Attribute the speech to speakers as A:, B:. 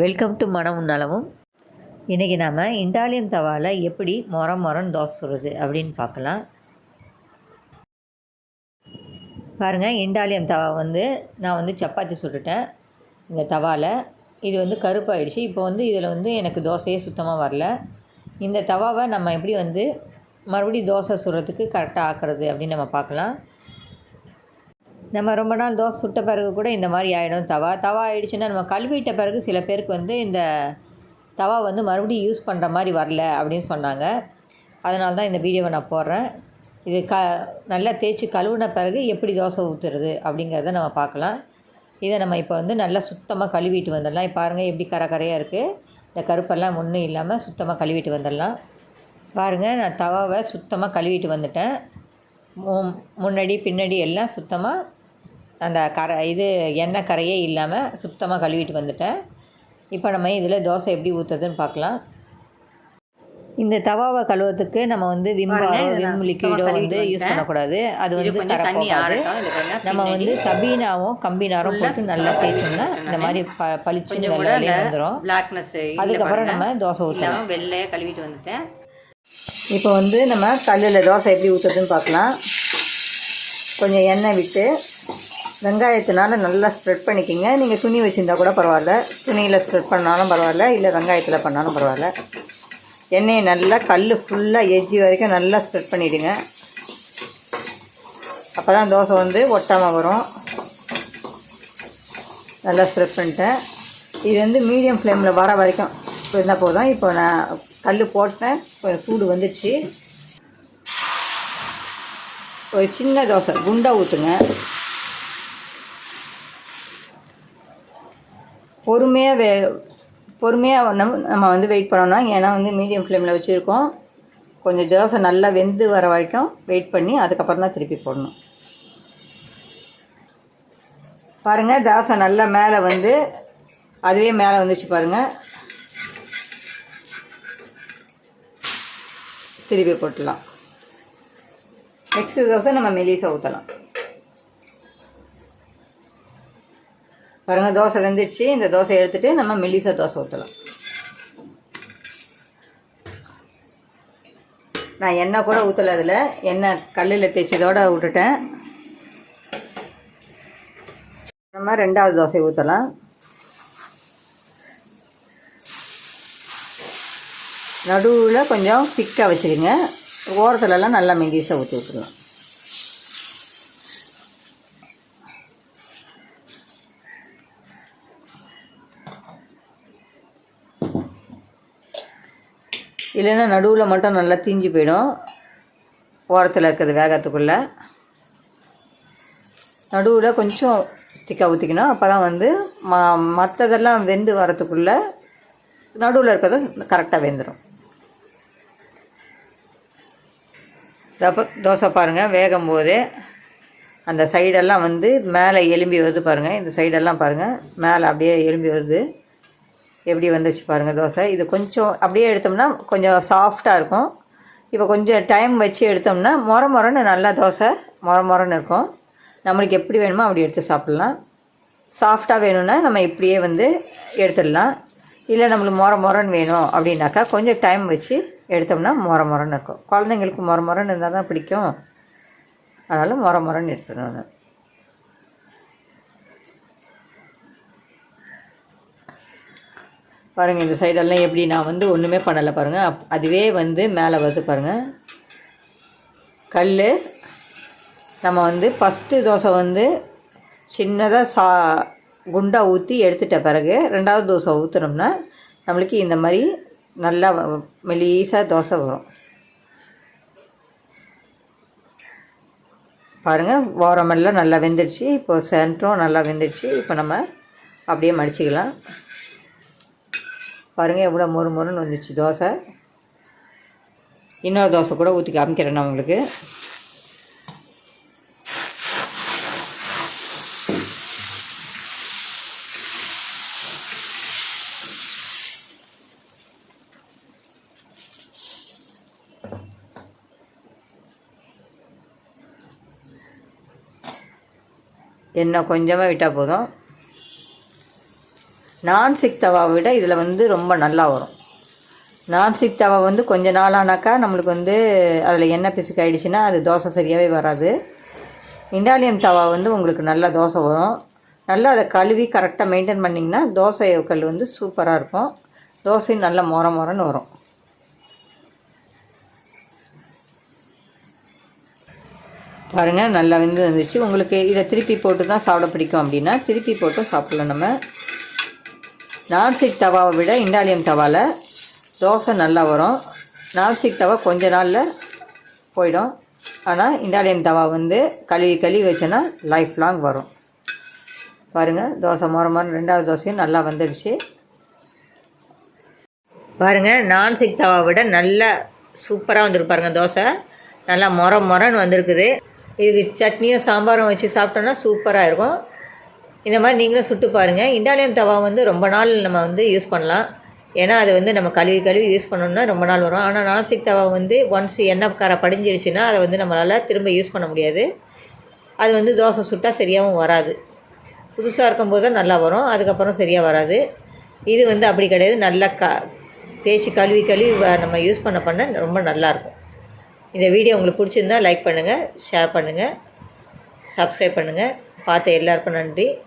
A: Welcome to மனமும் நலமும் இன்றைக்கி நாம் இண்டாலியம் தவாவில் எப்படி மொரம் மொரம் தோசை சுடுறது அப்படின்னு பார்க்கலாம். பாருங்கள் இண்டாலியம் தவா வந்து நான் வந்து சப்பாத்தி சுட்டுட்டேன். இந்த தவாவில் இது வந்து கருப்பாயிடுச்சு இப்போ வந்து இதில் வந்து எனக்கு தோசையே சுத்தமாக வரல. இந்த தவாவை நம்ம எப்படி வந்து மறுபடியும் தோசை சுடுறதுக்கு கரெக்டாக ஆக்குறது அப்படின்னு நம்ம பார்க்கலாம். நம்ம ரொம்ப நாள் தோசை சுட்ட பிறகு கூட இந்த மாதிரி ஆகிடும் தவா தவா ஆகிடுச்சுன்னா நம்ம கழுவிட்ட பிறகு சில பேருக்கு வந்து இந்த தவா வந்து மறுபடியும் யூஸ் பண்ணுற மாதிரி வரல அப்படின்னு சொன்னாங்க. அதனால தான் இந்த வீடியோவை நான் போடுறேன். இது க நல்லா தேய்ச்சி கழுவுன பிறகு எப்படி தோசை ஊற்றுறது அப்படிங்கிறத நம்ம பார்க்கலாம். இதை நம்ம இப்போ வந்து நல்லா சுத்தமாக கழுவிட்டு வந்துடலாம். பாருங்கள் எப்படி கரை கரையாக இருக்குது இந்த கருப்பெல்லாம் ஒன்றும் இல்லாமல் சுத்தமாக கழுவிட்டு வந்துடலாம். பாருங்கள் நான் தவாவை சுத்தமாக கழுவிட்டு வந்துட்டேன். மு- முன்னாடி பின்னாடி எல்லாம் சுத்தமாக அந்த கரை இது எண்ணெய் கரையே இல்லாமல் சுத்தமாக கழுவிட்டு வந்துட்டேன். இப்போ நம்ம இதில் தோசை எப்படி ஊற்றுறதுன்னு பார்க்கலாம் இந்த தவாவை கழுவுறதுக்கு நம்ம வந்து
B: நான்
A: விம் லிக்விடோ வந்து யூஸ். பண்ணக்கூடாது. அது வந்து
B: கொஞ்சம்
A: நம்ம வந்து சபீனாவும் கம்பினாரும் போட்டு நல்லா தேய்ச்சோம்னா இந்த மாதிரி ப
B: அந்த
A: வெள்ளையே வந்துடும் அதுக்கப்புறம் நம்ம தோசை ஊற்றலாம்
B: வெள்ளையாக கழுவிட்டு வந்துட்டேன்.
A: இப்போ வந்து நம்ம கல்லில் தோசை எப்படி ஊற்றுறதுன்னு பார்க்கலாம் கொஞ்சம் எண்ணெய் விட்டு வெங்காயத்தினால நல்லா ஸ்ப்ரெட் பண்ணிக்கோங்க. நீங்கள் துணி வச்சுருந்தா கூட பரவாயில்ல. துணியில் ஸ்ப்ரெட் பண்ணாலும் பரவாயில்ல இல்லை வெங்காயத்தில் பண்ணாலும் பரவாயில்ல. எண்ணெயை நல்லா கல் ஃபுல்லாக எஜ்ஜி வரைக்கும் நல்லா ஸ்ப்ரெட் பண்ணிவிடுங்க அப்போ தான் தோசை வந்து ஒட்டாமல் வரும். நல்லா ஸ்ப்ரெட் பண்ணிட்டேன். இது வந்து மீடியம் ஃப்ளேமில் வர வரைக்கும் இருந்தால் போதும். இப்போ நான் கல் போட்டேன். கொஞ்சம் சூடு வந்துடுச்சு ஒரு சின்ன தோசை குண்டை ஊற்றுங்க பொறுமையாக வே பொறுமையாக நம்ம நம்ம வந்து வெயிட் பண்ணணும் ஏன்னா வந்து மீடியம் ஃப்ளேமில் வச்சுருக்கோம். கொஞ்சம் தோசை நல்லா வெந்து வர வரைக்கும் வெயிட் பண்ணி அதுக்கப்புறம் தான் திருப்பி போடணும். பாருங்கள் தோசை நல்லா மேலே வந்து அதுவே மேலே வந்துச்சு பாருங்கள் திருப்பி போட்டுடலாம். நெக்ஸ்ட் தோசை நம்ம மெலிசா ஊற்றலாம் பாருங்க தோசை வெந்துடுச்சு. இந்த தோசை எடுத்துட்டு நம்ம மெல்லிசா தோசை ஊற்றலாம் நான் எண்ணெய் கூட ஊற்றலை அதில். எண்ணெய் கல்லில் தேய்ச்சதோட விட்டுட்டேன். நம்ம ரெண்டாவது தோசை ஊற்றலாம் நடுவில் கொஞ்சம் திக்காக வச்சுக்கோங்க. ஓரத்துலலாம் நல்லா மெல்லிசாக ஊற்றி விட்டுருலாம் இல்லைன்னா நடுவில் மட்டும் நல்லா தீஞ்சு போயிடும். ஓரத்தில் இருக்கிறது வேகத்துக்குள்ளே. நடுவில் கொஞ்சம் திக்கா ஊற்றிக்கணும் அப்போ தான் வந்து ம மற்றதெல்லாம் வெந்து வரத்துக்குள்ளே நடுவில் இருக்கிறது கரெக்டாக வெந்துடும் தப்போ தோசை பாருங்கள் வேகும் போது அந்த சைடெல்லாம் வந்து மேலே எலும்பி வருது பாருங்கள் இந்த சைடெல்லாம் பாருங்கள் மேலே அப்படியே எலும்பி வருது. எப்படி வந்துச்சு பாருங்கள் தோசை. இது கொஞ்சம் அப்படியே எடுத்தோம்னா கொஞ்சம் சாஃப்டாக இருக்கும். இப்போ கொஞ்சம் டைம் வச்சு எடுத்தோம்னா மொர மொரன்னு நல்லா தோசை மொர மொரன்னு இருக்கும். நம்மளுக்கு எப்படி வேணுமோ அப்படி எடுத்து சாப்பிட்லாம். சாஃப்டாக வேணும்னா நம்ம இப்படியே வந்து எடுத்துடலாம். இல்லை நம்மளுக்கு மொர மொரன்னு வேணும் அப்படின்னாக்கா கொஞ்சம் டைம் வச்சு எடுத்தோம்னா முற மொரன்னு இருக்கும். குழந்தைங்களுக்கு மொர மொரன்னு இருந்தால் தான் பிடிக்கும். அதனால் மொர மொரன்னு எடுத்துடணும் பாருங்கள் இந்த சைடெல்லாம் எப்படி நான் வந்து ஒன்றுமே பண்ணலை பாருங்கள் அப் அதுவே வந்து மேலே வருது பாருங்கள் கல் நம்ம வந்து ஃபஸ்ட்டு தோசை வந்து சின்னதாக சா குண்டாக ஊற்றி எடுத்துட்ட பிறகு ரெண்டாவது தோசை ஊற்றுனோம்னா நம்மளுக்கு இந்த மாதிரி நல்லா மெலீஸாக தோசை வரும். பாருங்கள் ஓரமெல்லாம் நல்லா வெந்துடுச்சு. இப்போ சென்டரும் நல்லா வெந்துடுச்சு. இப்போ நம்ம அப்படியே மடிச்சிக்கலாம். பாருங்கள் எவ்வளோ மொறு மொறுன்னு வந்துச்சு தோசை. இன்னொரு தோசை கூட ஊற்றி காமிக்கிறேன் நான் உங்களுக்கு. எண்ணெய் கொஞ்சமாக விட்டால் போதும். நான்ஸ்டிக் தவாவை விட இதில் வந்து ரொம்ப நல்லா வரும். நான்ஸ்டிக் தவா வந்து கொஞ்ச நாள் ஆனாக்கா நம்மளுக்கு வந்து அதில் எண்ணெய் பிசுக்கு ஆகிடுச்சின்னா அது தோசை சரியாகவே வராது. இண்டாலியம் தவா வந்து உங்களுக்கு நல்லா தோசை வரும். நல்லா அதை கழுவி கரெக்டாக மெயின்டைன் பண்ணிங்கன்னா தோசை கல் வந்து சூப்பராக இருக்கும். தோசையும் நல்லா மொர மொரன்னு வரும். பாருங்கள் நல்லா வெந்து வந்துச்சு உங்களுக்கு இதை திருப்பி போட்டு தான் சாப்பிட பிடிக்கும் அப்படின்னா திருப்பி போட்டு சாப்பிடலாம் நம்ம. நான்ஸ்டிக் தவாவை விட இண்டாலியம் தவாவில் தோசை நல்லா வரும். நான்ஸ்டிக் தவா கொஞ்ச நாளில் போயிடும். ஆனால் இண்டாலியம் தவா வந்து கழுவி கழுவி வச்சோன்னா லைஃப் லாங் வரும். பாருங்கள் தோசை மொர மரம் ரெண்டாவது தோசையும் நல்லா வந்துடுச்சு. பாருங்கள் நான்ஸ்டிக் தவா விட நல்லா சூப்பராக வந்துருக்கு பாருங்கள் தோசை. நல்லா மொர மொரன்னு வந்திருக்குது. இதுக்கு சட்னியும் சாம்பாரும் வச்சு சாப்பிட்டோன்னா சூப்பராக இருக்கும். இந்த மாதிரி நீங்களும் சுட்டு பாருங்கள் இண்டாலியம் தவா வந்து ரொம்ப நாள் நம்ம வந்து யூஸ் பண்ணலாம். ஏன்னா அது வந்து நம்ம கழுவி கழுவி யூஸ் பண்ணோம்னா ரொம்ப நாள் வரும். ஆனால் நான்ஸ்டிக் தவா வந்து ஒன்ஸ் எண்ணெய் காரை படிஞ்சிடுச்சுன்னா அதை வந்து நம்மளால் திரும்ப யூஸ் பண்ண முடியாது. அது வந்து தோசை சுட்டால் சரியாகவும் வராது. புதுசாக இருக்கும்போது தான் நல்லா வரும். அதுக்கப்புறம் சரியாக வராது. இது வந்து அப்படி கிடையாது. நல்லா க தேய்ச்சி கழுவி கழுவி வ- நம்ம யூஸ் பண்ண பண்ண ரொம்ப நல்லாயிருக்கும் இந்த வீடியோ உங்களுக்கு பிடிச்சிருந்தா லைக் பண்ணுங்கள் ஷேர் பண்ணுங்கள் சப்ஸ்கிரைப் பண்ணுங்கள் பார்த்த எல்லாருக்கும் நன்றி.